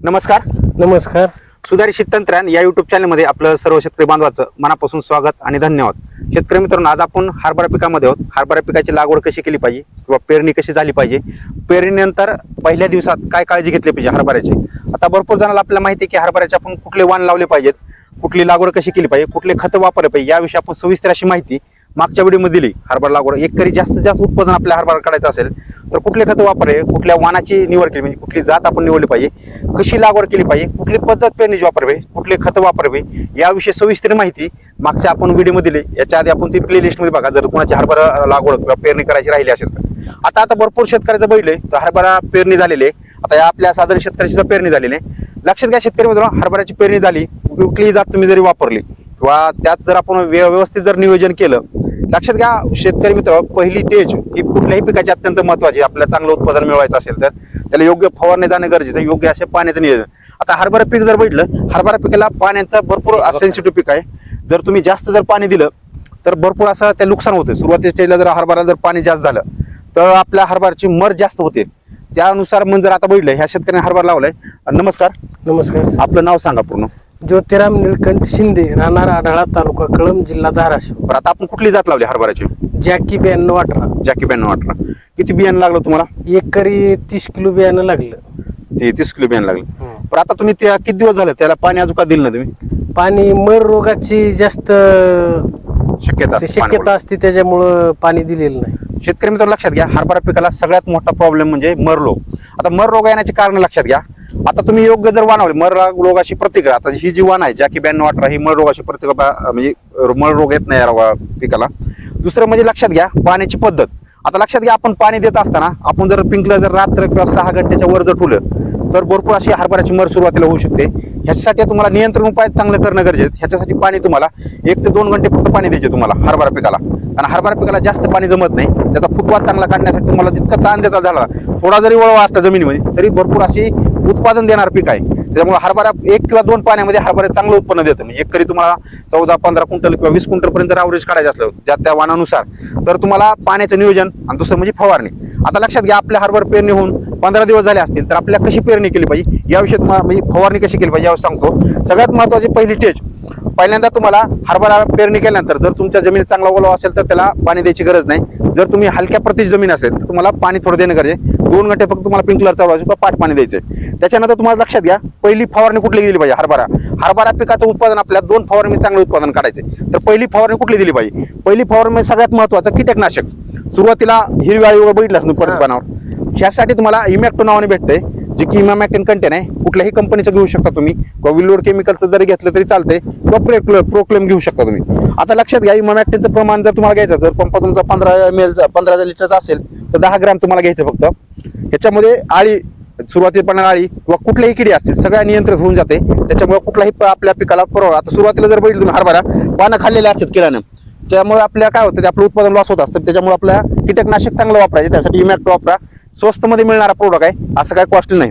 नमस्कार. नमस्कार. सुधारित तंत्रज्ञान या युट्यूब चॅनलमध्ये आपलं सर्व शेतकरी बांधवाचं मनापासून स्वागत आणि धन्यवाद. शेतकरी मित्रांनो आज आपण हरभरा पिकामध्ये आहोत. हरभरा पिकाची लागवड कशी केली पाहिजे किंवा पेरणी कशी झाली पाहिजे? पेरणीनंतर पहिल्या दिवसात काय काळजी घेतली पाहिजे हरभऱ्याची? आता भरपूर जणांना आपल्याला माहिती आहे की हरभऱ्याचे आपण कुठले वाण लावले पाहिजेत कुठली लागवड कशी केली पाहिजे कुठले खतं वापरले पाहिजे याविषयी आपण सविस्तर अशी माहिती मागच्या व्हिडिओमध्ये दिली. हरभरा लागवड. एकरी जास्तीत जास्त उत्पादन आपल्या हरभरा काढायचं असेल तर कुठले खतं वापरले कुठल्या वानाची निवड केली म्हणजे कुठली जात आपण निवडली पाहिजे? कशी लागवड केली पाहिजे? कुठली पद्धत पेरणीची वापरावी? कुठले खतं वापरावे? याविषयी सविस्तर माहिती मागच्या आपण व्हिडिओमध्ये दिली. याच्या आधी आपण ती प्ले लिस्टमध्ये बघा. जर कुणाची हरभरा लागवड किंवा पेरणी करायची राहिली असेल तर. आता आता भरपूर शेतकऱ्याचं बघितलंय. तर हरभरा पेरणी झालेली आहे. आता या आपल्या साधारण शेतकऱ्याची सुद्धा पेरणी झालेली आहे. लक्षात घ्या शेतकरी मित्रांनो हरभऱ्याची पेरणी झाली. कुठलीही जात तुम्ही जरी वापरली किंवा त्यात जर आपण व्यवस्थित जर नियोजन केलं लक्षात घ्या शेतकरी मित्र पहिली स्टेज ही कुठल्याही पिकाची अत्यंत महत्वाची आपल्याला चांगलं उत्पादन मिळवायचं असेल तर त्याला योग्य फवारणी जाणं गरजेचं आहे, योग्य असे पाण्याचं नियोजन. आता हरभरा पीक जर बघितलं हरभरा पिकाला पाण्याचा भरपूर सेन्सिटिव्ह पीक आहे. जर तुम्ही जास्त जर पाणी दिलं तर भरपूर असं ते नुकसान होते. सुरुवाती स्टेजला जर हरभरा जर पाणी जास्त झालं तर आपल्या हरभराची मर जास्त होते. त्यानुसार मग जर आता बघितलं ह्या शेतकऱ्याने हरभरा लावलाय. नमस्कार. नमस्कार. आपलं नाव सांगा पूर्ण. ज्योतिराम निळकंठ शिंदे राहणार आढळा तालुका कळंब जिल्हा धाराशिव. बरं आता आपण कुठली जात लावली हरभराची जॅकी ब्याण्णव अठरा जॅकी ब्याण्णव अठरा किती बियाणं लागलं तुम्हाला? एकरी तीस किलो बियाणं लागलं. ते तीस किलो बियाणं लागलं. पण आता तुम्ही त्या किती दिवस झाले? त्याला पाणी अजून का दिलं ना तुम्ही? पाणी मर रोगाची जास्त शक्यता ते असते शक्यता असते त्याच्यामुळं पाणी दिलेलं नाही. शेतकरी मित्र लक्षात घ्या हरभरा पिकाला सगळ्यात मोठा प्रॉब्लेम म्हणजे मर रोग. आता मर रोग येण्याचे कारण लक्षात घ्या. आता तुम्ही योग्य जर वाणावले मर रोगाची रोगाशी प्रतिक्रिया आता ही जी वाण आहे ज्या की ब्याण्णव अठरा ही मळ रोगाशी प्रतिक्रिया म्हणजे मळ रोग येत नाही या पिकाला. दुसरं म्हणजे लक्षात घ्या पाण्याची पद्धत. आता लक्षात घ्या आपण पाणी देत असताना आपण जर पिंकलं जर रात्र किंवा सहा घंट्याच्या वर जर ठुलं तर भरपूर अशी हरभऱ्याची मर सुरुवातीला होऊ शकते. ह्याच्यासाठी तुम्हाला नियंत्रण उपाय चांगलं करणं गरजेचं आहे. ह्याच्यासाठी पाणी तुम्हाला एक ते दोन घंटे फक्त पाणी द्यायचे तुम्हाला हरभरा पिकाला. कारण हरभरा पिकाला जास्त पाणी जमत नाही. त्याचा फुटवा चांगला काढण्यासाठी तुम्हाला जितका ताण देता झाला थोडा जरी वळवा असता जमिनीमध्ये तरी भरपूर अशी उत्पादन देणार पीक आहे. त्याच्यामुळे हरभरा एक किंवा दोन पाण्यामध्ये हरभरा चांगलं उत्पन्न देतं. म्हणजे एकरी तुम्हाला चौदा पंधरा क्विंटल किंवा वीस क्विंटल पर्यंत ॲव्हरेज काढायचं असलं ज्या त्या वाणानुसार तर तुम्हाला पाण्याचं नियोजन आणि दुसरं म्हणजे फवारणी. आता लक्षात घ्या आपल्या हरभर पेरणी होऊन पंधरा दिवस झाले असतील तर आपल्याला कशी पेरणी केली पाहिजे? याविषयी तुम्हाला म्हणजे फवारणी कशी केली पाहिजे यावर सांगतो. सगळ्यात महत्वाची पहिली स्टेज पहिल्यांदा तुम्हाला हरभरा पेरणी केल्यानंतर जर तुमच्या जमिनीत चांगला ओलावा असेल तर त्याला पाणी द्यायची गरज नाही. जर तुम्ही हलक्या प्रतीची जमीन असेल तर तुम्हाला पाणी थोडं देणं गरजे दोन घंटे फक्त तुम्हाला पिंकलर चालवायचं किंवा पाट पाणी द्यायचं त्याच्यानंतर तुम्हाला लक्षात घ्या पहिली फवारणी कुठली दिली पाहिजे? हरभरा. हरभरा पिकाचं उत्पादन आपल्या दोन फवारणी चांगलं उत्पादन काढायचे तर पहिली फवारणी कुठली दिली पाहिजे? पहिली फवारणी म्हणजे सगळ्यात महत्वाचं कीटकनाशक. सुरुवातीला हिरवी आळी वगैरे बघितलं तुम्ही परत पानावर ह्यासाठी तुम्हाला इमॅक्टो नावाने भेटतंय जे की इमॅमॅक्टिन कंटेन आहे. कुठल्याही कंपनीचं घेऊ शकता तुम्ही किंवा विलोड केमिकलचं जरी घेतलं तरी चालतंय किंवा प्रोक्ल प्रोक्लेम घेऊ शकता तुम्ही. आता लक्षात घ्या इमॅमॅक्टिनचं प्रमाण जर तुम्हाला घ्यायचं जर पंप तुमचा पंधरा एम एल पंधरा लिटरचा असेल तर दहा ग्रॅम तुम्हाला घ्यायचं फक्त. ह्याच्यामध्ये आळी सुरुवातीला आळी किंवा कुठल्याही किडी असतील सगळ्या नियंत्रित होऊन जाते. त्याच्यामुळे कुठलाही आपल्या पिकाला परवा आता सुरुवातीला जर बघितलं तुम्ही हरभरा पानं खाल्लेले असतात किड्यानं. त्यामुळे आपल्या काय होतं ते आपलं उत्पादन लॉस होत असतं. त्याच्यामुळे आपल्या कीटकनाशक चांगलं वापरायचे त्यासाठी इमॅक्ट वापरा. स्वस्तमध्ये मिळणारा प्रोडक्ट आहे असं काय कॉस्टली नाही.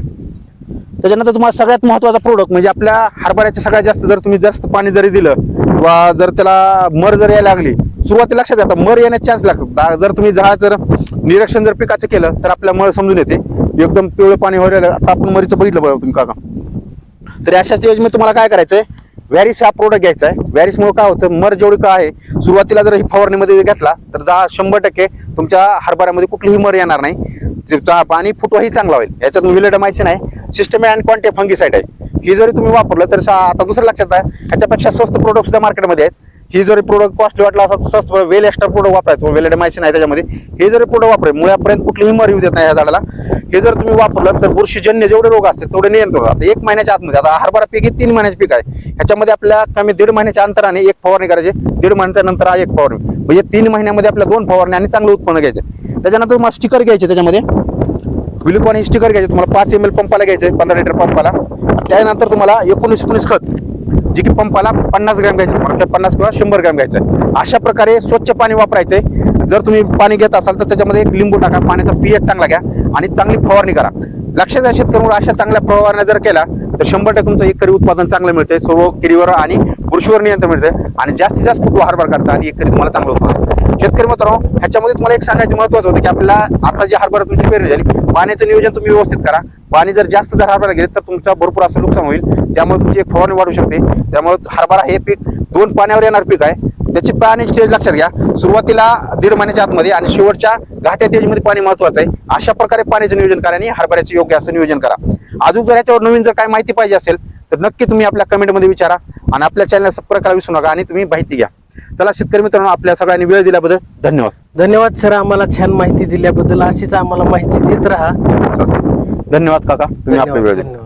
त्याच्यानंतर तुम्हाला सगळ्यात महत्त्वाचा प्रोडक्ट म्हणजे आपल्या हरभऱ्याचे सगळ्यात जास्त जर तुम्ही जास्त पाणी जरी दिलं किंवा जर त्याला मर जर यायला लागली सुरुवातीला लक्षात येतं मर येण्याचे चान्स लागतात. जर तुम्ही झाड जर निरीक्षण जर पिकाचं केलं तर आपल्या मळ समजून येते. एकदम पिवळं पाणी व्हायला आता आपण मरीचं बघितलं बघा तुम्ही काका. तर अशाच योजनेत तुम्हाला काय करायचं आहे व्हॅरिस हा प्रोडक्ट घ्यायचा आहे व्हॅरिसमुळे काय होतं? मर जेवढी का आहे सुरुवातीला जर ही फवारणीमध्ये घेतला तर जा शंभर टक्के तुमच्या हरभऱ्यामध्ये कुठलीही मर येणार नाही. आणि चा- पाणी फुटवाही चांगला होईल. याच्यात विलेडमायसिन आहे सिस्टम अँड क्वांटे फंगीसाईड आहे. ही जरी तुम्ही वापरलं तर आता दुसरं लक्षात आहे ह्याच्यापेक्षा स्वस्त प्रोडक्ट सुद्धा मार्केटमध्ये आहेत. ही जरी प्रोडक्ट कॉस्टली वाटला असं तर स्वस्त वेल एक्स्ट्रा प्रोडक्ट वापरायचं. वेल माहिती नाही त्याच्यामध्ये. हे जरी प्रोडक्ट वापरे मुळापर्यंत कुठलीही मर येऊ देत नाही या झाडाला. हे जर तुम्ही वापरलं तर बुरशीजन्य जेवढे रोग असतात तेवढे नियंत्रण होतात एक महिन्याच्या आतमध्ये. आता हरभरा पीक हे तीन महिन्याचे पीक आहे. ह्याच्यामध्ये आपल्या कमी दीड महिन्याच्या अंतराने एक फवारणी करायची. दीड महिन्याच्या नंतर एक फवारणी. म्हणजे तीन महिन्यामध्ये आपल्या दोन फवारणी आणि चांगलं उत्पन्न घ्यायचं. त्याच्यानंतर तुम्हाला स्टिकर घ्यायचे त्याच्यामध्ये. विलुकॉन हे स्टिकर घ्यायचे. तुम्हाला पाच एम एल पंपाला घ्यायचे पंधरा लिटर पंपाला त्यानंतर तुम्हाला एकोणीस एकोणीस खत. जे की पंपाला पन्नास ग्रॅम घ्यायचे तुम्हाला पन्नास किंवा शंभर ग्रॅम घ्यायचं. अशा प्रकारे स्वच्छ पाणी वापरायचंय जर तुम्ही पाणी घेत असाल तर त्याच्यामध्ये एक लिंबू टाका पाण्याचा पीएच चांगला घ्या आणि चांगली फवारणी करा. लक्षात द्या शेतकऱ्यांवर अशा चांगल्या फवारण्या जर केला तर शंभर टक्के तुमचं एकरी उत्पादन चांगलं मिळते सर्व किडीवर आणि बुरशीवर नियंत्रण मिळते आणि जास्तीत जास्त फुटवा हरभर काढता आणि एकरी तुम्हाला चांगलं उत्पादन. शेतकरी मित्रांनो ह्याच्यामध्ये तुम्हाला एक सांगायचं महत्वाचं होतं की आपल्याला आता जी हरभरा तुमची पेरणी झाली पाण्याचं नियोजन तुम्ही व्यवस्थित करा. पाणी जर जास्त जर हरभरा गेले तर तुमचं भरपूर असं नुकसान होईल. त्यामुळे तुमची एक फवारणी वाढू शकते. त्यामुळे हरभरा हे पीक दोन पाण्यावर येणार पीक आहे. त्याची पाण्याची स्टेज लक्षात घ्या. सुरुवातीला दीड महिन्याच्या आतमध्ये आणि शेवटच्या घाट्या स्टेजमध्ये पाणी महत्वाचं आहे. अशा प्रकारे पाण्याचं नियोजन करा आणि हरभऱ्याचे योग्य असं नियोजन करा. अजून जर याच्यावर नवीन जर काय माहिती पाहिजे असेल तर नक्की तुम्ही आपल्या कमेंटमध्ये विचारा आणि आपल्या चॅनलला सबस्क्राईब करा विसरू नका आणि तुम्ही माहिती घ्या. चला शेतकरी मित्रांनो आपल्या सगळ्यांनी वेळ दिल्याबद्दल धन्यवाद. धन्यवाद सर आम्हाला छान माहिती दिल्याबद्दल अशीच आम्हाला माहिती देत राहा. धन्यवाद काका तुम्ही आपला वेळ दिला धन्यवाद.